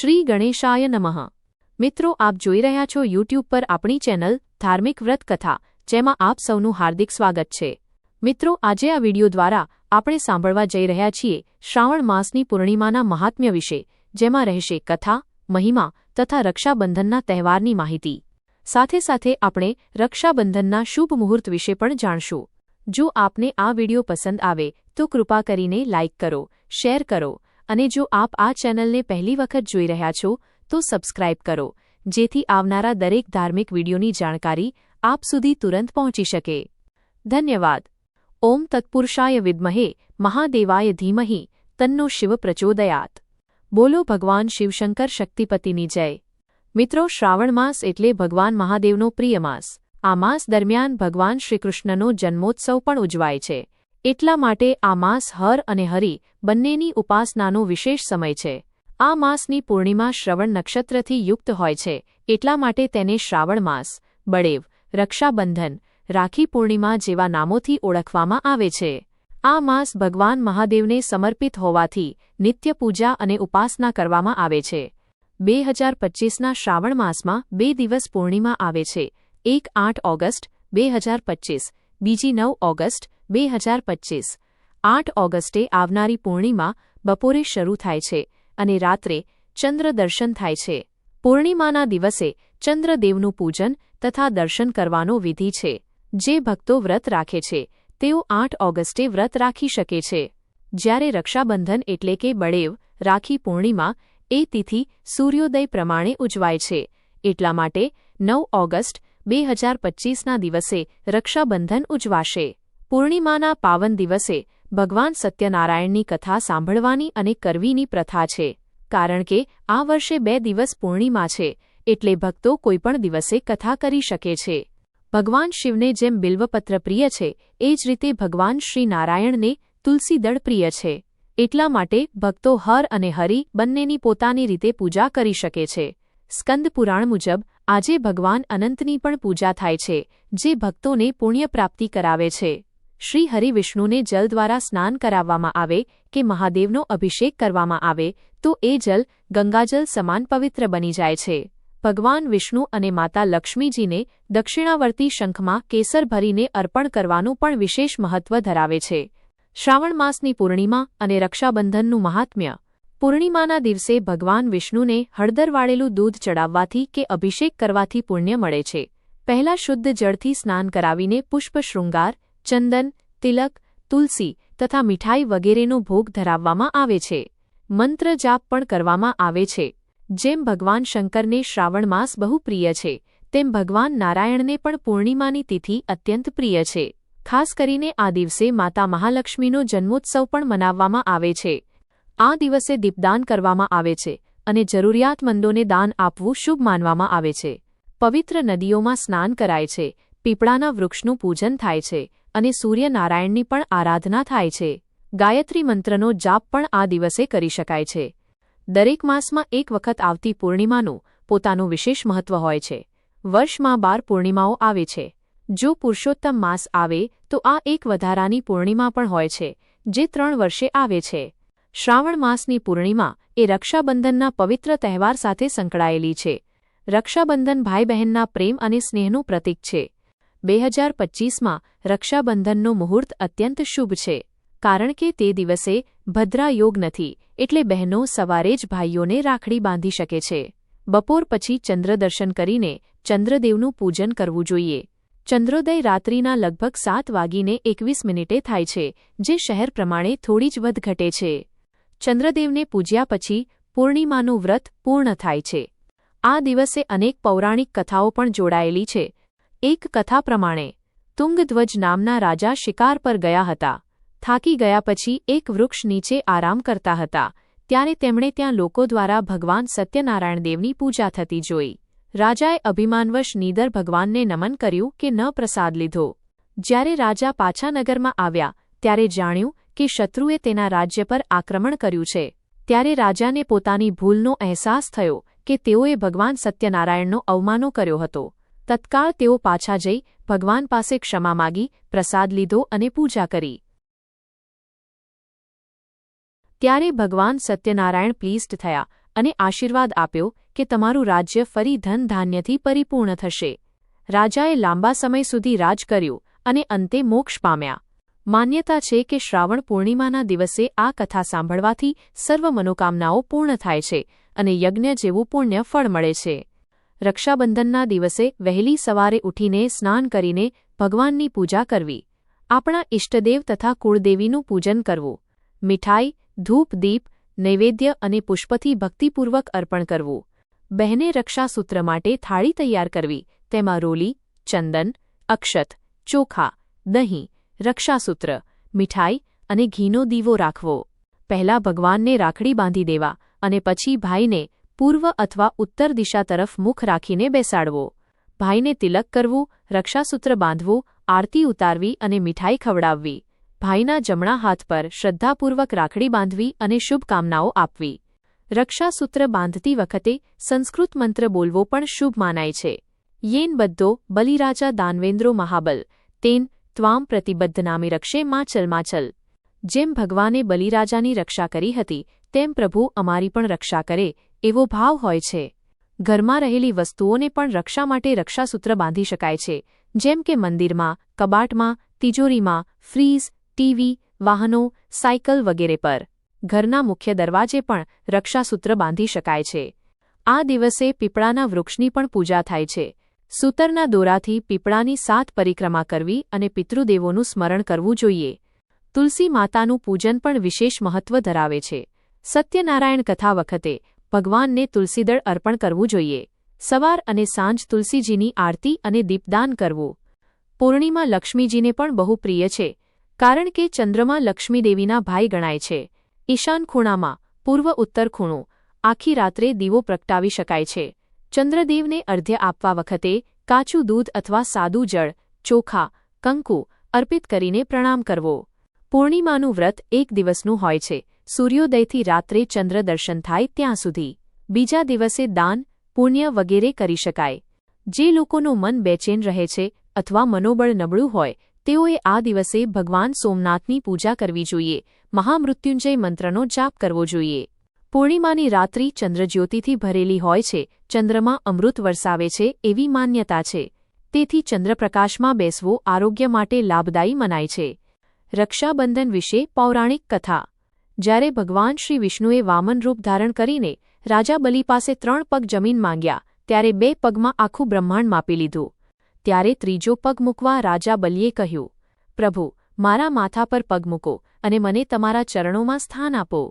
શ્રી ગણેશાય નમઃ. મિત્રો, આપ જોઈ રહ્યા છો યુટ્યુબ પર આપણી ચેનલ ધાર્મિક વ્રત કથા, જેમાં આપ સૌનું હાર્દિક સ્વાગત છે. મિત્રો, આજે આ વિડિયો દ્વારા આપણે સાંભળવા જઈ રહ્યા છીએ શ્રાવણ માસની પૂર્ણિમાના મહાત્મ્ય વિશે, જેમાં રહેશે કથા, મહિમા તથા રક્ષાબંધનના તહેવારની માહિતી. સાથે સાથે આપણે રક્ષાબંધનના શુભ મુહૂર્ત વિશે પણ જાણશું. જો આપને આ વિડિયો પસંદ આવે, તો કૃપા કરીને લાઇક કરો, શેર કરો અને જો આપ આ ચેનલને પહેલી વખત જોઈ રહ્યા છો, તો સબસ્ક્રાઇબ કરો, જેથી આવનારા દરેક ધાર્મિક વિડીયોની જાણકારી આપ સુધી તુરંત પહોંચી શકે. ધન્યવાદ. ઓમ તત્પુરુષાય વિદ્મહે, મહાદેવાય ધીમહિ, તન્નો શિવ પ્રચોદયાત. બોલો ભગવાન શિવશંકર શક્તિપતિની જય. મિત્રો, શ્રાવણ માસ એટલે ભગવાન મહાદેવનો પ્રિય માસ. આ માસ દરમિયાન ભગવાન શ્રીકૃષ્ણનો જન્મોત્સવ પણ ઉજવાય છે. એટલા માટે આ માસ હર અને હરિ બંનેની ઉપાસનાનો વિશેષ સમય છે. આ માસની પૂર્ણિમા શ્રવણ નક્ષત્રથી યુક્ત હોય છે. એટલા માટે તેને શ્રાવણ માસ, બળેવ, રક્ષાબંધન, રાખી પૂર્ણિમા જેવા નામોથી ઓળખવામાં આવે છે. આ માસ ભગવાન મહાદેવને સમર્પિત હોવાથી નિત્ય પૂજા અને ઉપાસના કરવામાં આવે છે. બે હજાર પચ્ચીસના શ્રાવણ માસમાં બે દિવસ પૂર્ણિમા આવે છે. એક આઠ ઓગસ્ટ, બે હજાર પચ્ચીસ બીજી નવ ઓગસ્ટ, બે હજાર પચ્ચીસ આઠ ઓગસ્ટે આવનારી પૂર્ણિમા બપોરે શરૂ થાય છે અને રાત્રે ચંદ્ર દર્શન થાય છે. પૂર્ણિમાના દિવસે ચંદ્રદેવનું પૂજન તથા દર્શન કરવાનો વિધિ છે. જે ભક્તો વ્રત રાખે છે, તેઓ આઠ ઓગસ્ટે વ્રત રાખી શકે છે. જ્યારે રક્ષાબંધન એટલે કે બળેવ રાખી પૂર્ણિમા, એ તિથિ સૂર્યોદય પ્રમાણે ઉજવાય છે. એટલા માટે નવ ઓગસ્ટ બે હજાર પચ્ચીસના દિવસે રક્ષાબંધન ઉજવાશે. પૂર્ણિમાના પાવન દિવસે ભગવાન સત્યનારાયણની કથા સાંભળવાની અને કરવીની પ્રથા છે. કારણ કે આ વર્ષે બે દિવસ પૂર્ણિમા છે, એટલે ભક્તો કોઈપણ દિવસે કથા કરી શકે છે. ભગવાન શિવને જેમ બિલ્વપત્ર પ્રિય છે, એ જ રીતે ભગવાન શ્રી નારાયણને તુલસીદળ પ્રિય છે. એટલા માટે ભક્તો હર અને હરિ બંનેની પોતાની રીતે પૂજા કરી શકે છે. સ્કંદ પુરાણ મુજબ, આજે ભગવાન અનંતની પણ પૂજા થાય છે, જે ભક્તોને પુણ્ય પ્રાપ્તિ કરાવે છે. શ્રી હરિવિષ્ણુને જલ દ્વારા સ્નાન કરાવવામાં આવે કે મહાદેવનો અભિષેક કરવામાં આવે, તો એ જલ ગંગાજલ સમાન પવિત્ર બની જાય છે. ભગવાન વિષ્ણુ અને માતા લક્ષ્મીજીને દક્ષિણાવર્તી શંખમાં કેસર ભરીને અર્પણ કરવાનું પણ વિશેષ મહત્વ ધરાવે છે. શ્રાવણ માસની પૂર્ણિમા અને રક્ષાબંધનનું મહાત્મ્ય પૂર્ણિમાના દિવસે ભગવાન વિષ્ણુને હળદર વાળેલું દૂધ ચડાવવાથી કે અભિષેક કરવાથી પુણ્ય મળે છે. પહેલા શુદ્ધ જળથી સ્નાન કરાવીને પુષ્પ શૃંગાર, ચંદન, તિલક, તુલસી તથા મીઠાઈ વગેરેનો ભોગ ધરાવવામાં આવે છે. મંત્ર જાપ પણ કરવામાં આવે છે. જેમ ભગવાન શંકરને શ્રાવણ માસ બહુ પ્રિય છે, તેમ ભગવાન નારાયણને પણ પૂર્ણિમાની તિથિ અત્યંત પ્રિય છે. ખાસ કરીને આ દિવસે માતા મહાલક્ષ્મીનો જન્મોત્સવ પણ મનાવવામાં આવે છે. આ દિવસે દીપદાન કરવામાં આવે છે અને જરૂરિયાતમંદોને દાન આપવું શુભ માનવામાં આવે છે. પવિત્ર નદીઓમાં સ્નાન કરાય છે, પીપળાના વૃક્ષનું પૂજન થાય છે અને સૂર્યનારાયણની પણ આરાધના થાય છે. ગાયત્રી મંત્રનો જાપ પણ આ દિવસે કરી શકાય છે. દરેક માસમાં એક વખત આવતી પૂર્ણિમાનું પોતાનું વિશેષ મહત્વ હોય છે. વર્ષમાં બાર પૂર્ણિમાઓ આવે છે. જો પુરુષોત્તમ માસ આવે તો આ એક વધારાની પૂર્ણિમા પણ હોય છે, જે ત્રણ વર્ષે આવે છે. શ્રાવણ માસની પૂર્ણિમા એ રક્ષાબંધનના પવિત્ર તહેવાર સાથે સંકળાયેલી છે. રક્ષાબંધન ભાઈ બહેનના પ્રેમ અને સ્નેહનું પ્રતીક છે. બે હજાર પચ્ચીસમાં રક્ષાબંધનનો મુહૂર્ત અત્યંત શુભ છે. કારણ કે તે દિવસે ભદ્રા યોગ નથી એટલે બહેનો સવારે જ ભાઈઓને રાખડી બાંધી શકે છે. બપોર પછી ચંદ્રદર્શન કરીને ચંદ્રદેવનું પૂજન કરવું જોઈએ. ચંદ્રોદય રાત્રિના લગભગ સાત વાગીને એકવીસ મિનિટે થાય છે, જે શહેર પ્રમાણે થોડી જ વધઘટે છે. ચંદ્રદેવને પૂજ્યા પછી પૂર્ણિમાનું વ્રત પૂર્ણ થાય છે. આ દિવસે અનેક પૌરાણિક કથાઓ પણ જોડાયેલી છે. એક કથા પ્રમાણે, તુંગધ્વજ નામના રાજા શિકાર પર ગયા હતા. થાકી ગયા પછી એક વૃક્ષ નીચે આરામ કરતા હતા. ત્યારે તેમણે ત્યાં લોકો દ્વારા ભગવાન સત્યનારાયણ દેવની પૂજા થતી જોઈ. રાજાએ અભિમાનવશ નીદર ભગવાનને નમન કર્યું કે ન પ્રસાદ લીધો. જ્યારે રાજા પાછા નગરમાં આવ્યા, ત્યારે જાણ્યું કે શત્રુએ તેના રાજ્ય પર આક્રમણ કર્યું છે. ત્યારે રાજાને પોતાની ભૂલનો અહેસાસ થયો કે તેઓએ ભગવાન સત્યનારાયણનો અવમાનો કર્યો હતો. તત્કાળ તેઓ પાછા જઈ ભગવાન પાસે ક્ષમા માગી, પ્રસાદ લીધો અને પૂજા કરી. ત્યારે ભગવાન સત્યનારાયણ પ્લીસ્ડ થયા અને આશીર્વાદ આપ્યો કે તમારું રાજ્ય ફરી ધન ધાન્યથી પરિપૂર્ણ થશે. રાજાએ લાંબા સમય સુધી રાજ કર્યું અને અંતે મોક્ષ પામ્યા. માન્યતા છે કે શ્રાવણ પૂર્ણિમાના દિવસે આ કથા સાંભળવાથી સર્વ મનોકામનાઓ પૂર્ણ થાય છે અને યજ્ઞ જેવું પુણ્ય ફળ મળે છે. રક્ષાબંધનના દિવસે વહેલી સવારે ઉઠીને સ્નાન કરીને ભગવાનની પૂજા કરવી. આપણા ઇષ્ટદેવ તથા કુળદેવીનું પૂજન કરવું. મીઠાઈ, ધૂપ, દીપ, નૈવેદ્ય અને પુષ્પથી ભક્તિપૂર્વક અર્પણ કરવું. બહેને રક્ષાસૂત્ર માટે થાળી તૈયાર કરવી. તેમાં રોલી, ચંદન, અક્ષત, ચોખા, દહીં રક્ષાસૂત્ર, મીઠાઈ અને ઘીનો દીવો રાખવો. પહેલા ભગવાનને રાખડી બાંધી દેવા અને પછી ભાઈને પૂર્વ અથવા ઉત્તર દિશા તરફ મુખ રાખીને બેસાડવો. ભાઈને તિલક કરવું, રક્ષાસૂત્ર બાંધવું, આરતી ઉતારવી અને મીઠાઈ ખવડાવવી. ભાઈના જમણા હાથ પર શ્રદ્ધાપૂર્વક રાખડી બાંધવી અને શુભકામનાઓ આપવી. રક્ષાસૂત્ર બાંધતી વખતે સંસ્કૃત મંત્ર બોલવો પણ શુભ માનાય છે. યેન બધ્ધો બલિરાજા દાનવેન્દ્રો મહાબલ, તેન ત્વામ પ્રતિબદ્ધ નામી રક્ષે માચલ માચલ. જેમ ભગવાને બલિરાજાની રક્ષા કરી હતી, તેમ પ્રભુ અમારી પણ રક્ષા કરે, એવો ભાવ હોય છે. ઘરમાં રહેલી વસ્તુઓને પણ રક્ષા માટે રક્ષાસૂત્ર બાંધી શકાય છે, જેમ કે મંદિરમાં, કબાટમાં, તિજોરીમાં, ફ્રીઝ, ટીવી, વાહનો, સાયકલ વગેરે પર. ઘરના મુખ્ય દરવાજે પણ રક્ષાસૂત્ર બાંધી શકાય છે. આ દિવસે પીપળાના વૃક્ષની પણ પૂજા થાય છે. સૂતરના દોરાથી પીપળાની સાત પરિક્રમા કરવી અને પિતૃદેવોનું સ્મરણ કરવું જોઈએ. તુલસી માતાનું પૂજન પણ વિશેષ મહત્વ ધરાવે છે. સત્યનારાયણ કથા વખતે ભગવાનને તુલસીદળ અર્પણ કરવું જોઈએ. સવાર અને સાંજ તુલસીજીની આરતી અને દીપદાન કરવું. પૂર્ણિમા લક્ષ્મીજીને પણ બહુ પ્રિય છે, કારણ કે ચંદ્રમાં લક્ષ્મીદેવીના ભાઈ ગણાય છે. ઈશાન ખૂણામાં, પૂર્વ ઉત્તર ખૂણું, આખી રાત્રે દીવો પ્રગટાવી શકાય છે. ચંદ્રદેવને અર્ધ્ય આપવા વખતે કાચું દૂધ અથવા સાદું જળ, ચોખા, કંકુ અર્પિત કરીને પ્રણામ કરવો. પૂર્ણિમાનું વ્રત એક દિવસનું હોય છે. સૂર્યોદયથી રાત્રે ચંદ્ર દર્શન થાય ત્યાં સુધી. બીજા દિવસે દાન, પુણ્ય વગેરે કરી શકાય. જે લોકોનું મન બેચેન રહે છે અથવા મનોબળ નબળું હોય, તેઓએ આ દિવસે ભગવાન સોમનાથની પૂજા કરવી જોઈએ. મહામૃત્યુંજય મંત્રનો જાપ કરવો જોઈએ. પૂર્ણિમાની રાત્રિ ચંદ્રજ્યોતિથી ભરેલી હોય છે, ચંદ્રમાં અમૃત વરસાવે છે એવી માન્યતા છે. તેથી ચંદ્રપ્રકાશમાં બેસવો આરોગ્ય માટે લાભદાયી મનાય છે. રક્ષાબંધન વિશે પૌરાણિક કથા. જ્યારે ભગવાન શ્રી વિષ્ણુએ વામન રૂપ ધારણ કરીને રાજા બલી પાસે ત્રણ પગ જમીન માંગ્યા, ત્યારે બે પગમાં આખું બ્રહ્માંડ માપી લીધું. ત્યારે ત્રીજો પગ મૂકવા રાજા બલીએ કહ્યું, પ્રભુ, મારા માથા પર પગ મૂકો અને મને તમારા ચરણોમાં સ્થાન આપો.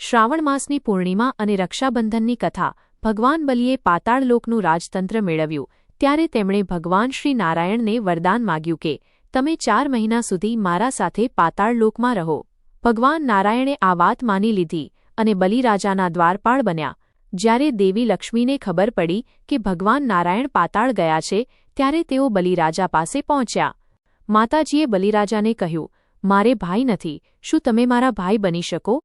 શ્રાવણ માસની પૂર્ણિમા અને રક્ષાબંધનની કથા ભગવાન બલિએ પાતાળલોકનું રાજતંત્ર મેળવ્યું. ત્યારે તેમણે ભગવાન શ્રી નારાયણને વરદાન માગ્યું કે, તમે ચાર મહિના સુધી મારા સાથે પાતાળલોકમાં રહો. ભગવાન નારાયણે આ વાત માની લીધી અને બલિરાજાના દ્વારપાળ બન્યા. જ્યારે દેવી લક્ષ્મીને ખબર પડી કે ભગવાન નારાયણ પાતાળ ગયા છે, ત્યારે તેઓ બલિરાજા પાસે પહોંચ્યા. માતાજીએ બલિરાજાને કહ્યું, મારે ભાઈ નથી. શું તમે મારા ભાઈ બની શકો?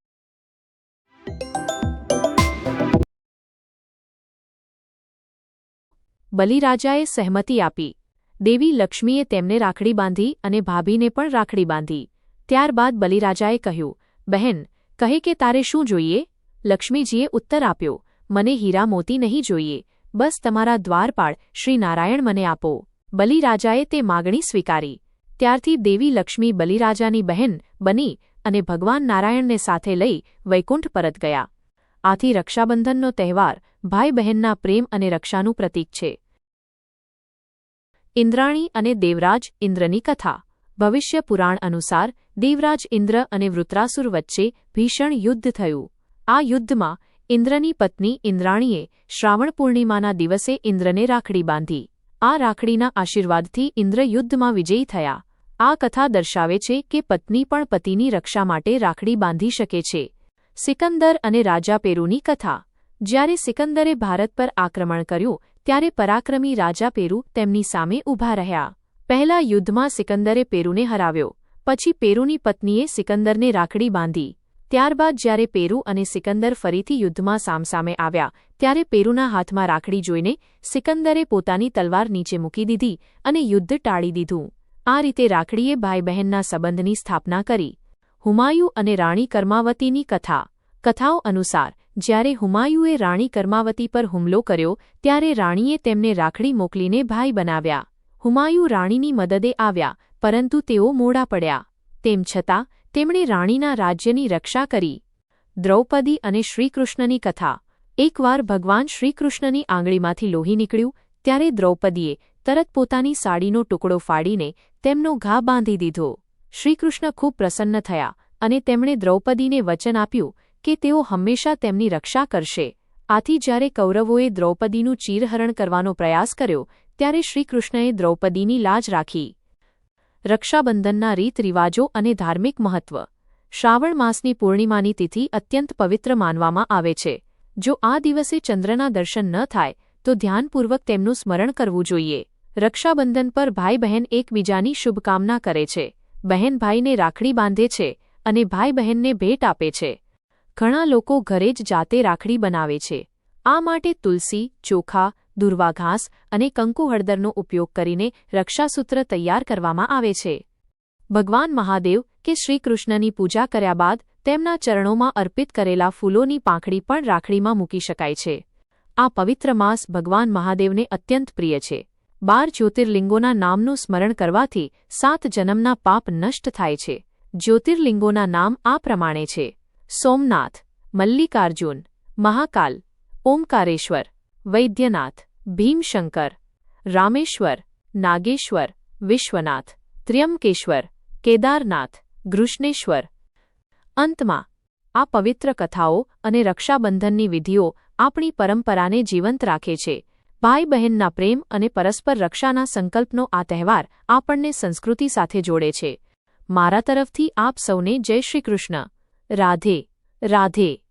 બલિરાજાએ સહમતી આપી. દેવી લક્ષ્મીએ તેમને રાખડી બાંધી અને ભાભીને પણ રાખડી બાંધી. ત્યારબાદ બલિરાજાએ કહ્યું, બહેન, કહે કે તારે શું જોઈએ? લક્ષ્મીજીએ ઉત્તર આપ્યો, મને હીરા મોતી નહીં જોઈએ. બસ તમારા દ્વારપાળ શ્રી નારાયણ મને આપો. બલિરાજાએ તે માગણી સ્વીકારી. ત્યારથી દેવી લક્ષ્મી બલિરાજાની બહેન બની અને ભગવાન નારાયણને સાથે લઈ વૈકુંઠ પરત ગયા. આથી રક્ષાબંધનનો તહેવાર ભાઈ બહેનના પ્રેમ અને રક્ષાનું પ્રતીક છે. ઇન્દ્રાણી અને દેવરાજ ઇન્દ્રની કથા. ભવિષ્ય પુરાણ અનુસાર, દેવરાજ ઇન્દ્ર અને વૃત્રાસુર વચ્ચે ભીષણ યુદ્ધ થયું. આ યુદ્ધમાં, ઇન્દ્રની પત્ની ઇન્દ્રાણીએ શ્રાવણ પૂર્ણિમાના દિવસે ઇન્દ્રને રાખડી બાંધી. આ રાખડીના આશીર્વાદથી ઇન્દ્ર યુદ્ધમાં વિજયી થયા. આ કથા દર્શાવે છે કે પત્ની પણ પતિની રક્ષા માટે રાખડી બાંધી શકે છે. સિકંદર અને રાજા પેરુની કથા. જ્યારે સિકંદરે ભારત પર આક્રમણ કર્યું, ત્યારે પરાક્રમી રાજા પેરુ તેમની સામે ઊભા રહ્યા. પહેલા યુદ્ધમાં સિકંદરે પેરુને હરાવ્યો, પછી પેરુની પત્નીએ સિકંદરને રાખડી બાંધી. ત્યારબાદ જ્યારે પેરુ અને સિકંદર ફરીથી યુદ્ધમાં સામસામે આવ્યા, ત્યારે પેરુના હાથમાં રાખડી જોઈને સિકંદરે પોતાની તલવાર નીચે મૂકી દીધી અને યુદ્ધ ટાળી દીધું. આ રીતે રાખડીએ ભાઈ બહેનના સંબંધની સ્થાપના કરી. હુમાયુ અને રાણી કર્માવતીની કથા. કથાઓ અનુસાર જ્યારે હુમાયુએ રાણી કર્માવતી પર હુમલો કર્યો, ત્યારે રાણીએ તેમને રાખડી મોકલીને ભાઈ બનાવ્યા. હુમાયુ રાણીની મદદે આવ્યા, પરંતુ તેઓ મોડા પડ્યા. તેમ છતાં, તેમણે રાણીના રાજ્યની રક્ષા કરી. દ્રૌપદી અને શ્રીકૃષ્ણની કથા. એકવાર ભગવાન શ્રીકૃષ્ણની આંગળીમાંથી લોહી નીકળ્યું, ત્યારે દ્રૌપદીએ તરત પોતાની સાડીનો ટુકડો ફાડીને તેમનો ઘા બાંધી દીધો. શ્રીકૃષ્ણ ખૂબ પ્રસન્ન થયા અને તેમણે દ્રૌપદીને વચન આપ્યું કે તેઓ હંમેશા તેમની રક્ષા કરશે. આથી જ્યારે કૌરવોએ દ્રૌપદીનું ચીરહરણ કરવાનો પ્રયાસ કર્યો, ત્યારે શ્રીકૃષ્ણએ દ્રૌપદીની લાજ રાખી. રક્ષાબંધનના રીત રિવાજો અને ધાર્મિક મહત્વ. શ્રાવણ માસની પૂર્ણિમાની તિથિ અત્યંત પવિત્ર માનવામાં આવે છે. જો આ દિવસે ચંદ્રના દર્શન ન થાય, તો ધ્યાનપૂર્વક તેમનું સ્મરણ કરવું જોઈએ. રક્ષાબંધન પર ભાઈ બહેન એકબીજાની શુભકામના કરે છે. બહેન ભાઈને રાખડી બાંધે છે અને ભાઈ બહેનને ભેટ આપે છે. ઘણા લોકો ઘરે જ જાતે રાખડી બનાવે છે. આ માટે તુલસી, ચોખા, દુર્વા ઘાસ અને કંકુ હળદરનો ઉપયોગ કરીને રક્ષાસૂત્ર તૈયાર કરવામાં આવે છે. ભગવાન મહાદેવ કે શ્રીકૃષ્ણની પૂજા કર્યા બાદ તેમના ચરણોમાં અર્પિત કરેલા ફૂલોની પાંખડી પણ રાખડીમાં મૂકી શકાય છે. આ પવિત્ર માસ ભગવાન મહાદેવને અત્યંત પ્રિય છે. બાર જ્યોતિર્લિંગોના નામનું સ્મરણ કરવાથી સાત જન્મના પાપ નષ્ટ થાય છે. જ્યોતિર્લિંગોના નામ આ પ્રમાણે છે. સોમનાથ, મલ્લિકાર્જુન, મહાકાલ, ઓમકારેશ્વર, વૈદ્યનાથ, ભીમશંકર, રામેશ્વર, નાગેશ્વર, વિશ્વનાથ ત્ર્યંબકેશ્વર કેદારનાથ, ઘૃષ્ણેશ્વર. અંતમાં, આ પવિત્ર કથાઓ અને રક્ષાબંધનની વિધિઓ આપણી પરંપરાને જીવંત રાખે છે. ભાઈ બહેનના પ્રેમ અને પરસ્પર રક્ષાના સંકલ્પનો આ તહેવાર આપણને સંસ્કૃતિ સાથે જોડે છે. મારા તરફથી આપ સૌને જય શ્રી કૃષ્ણ. રાધે રાધે.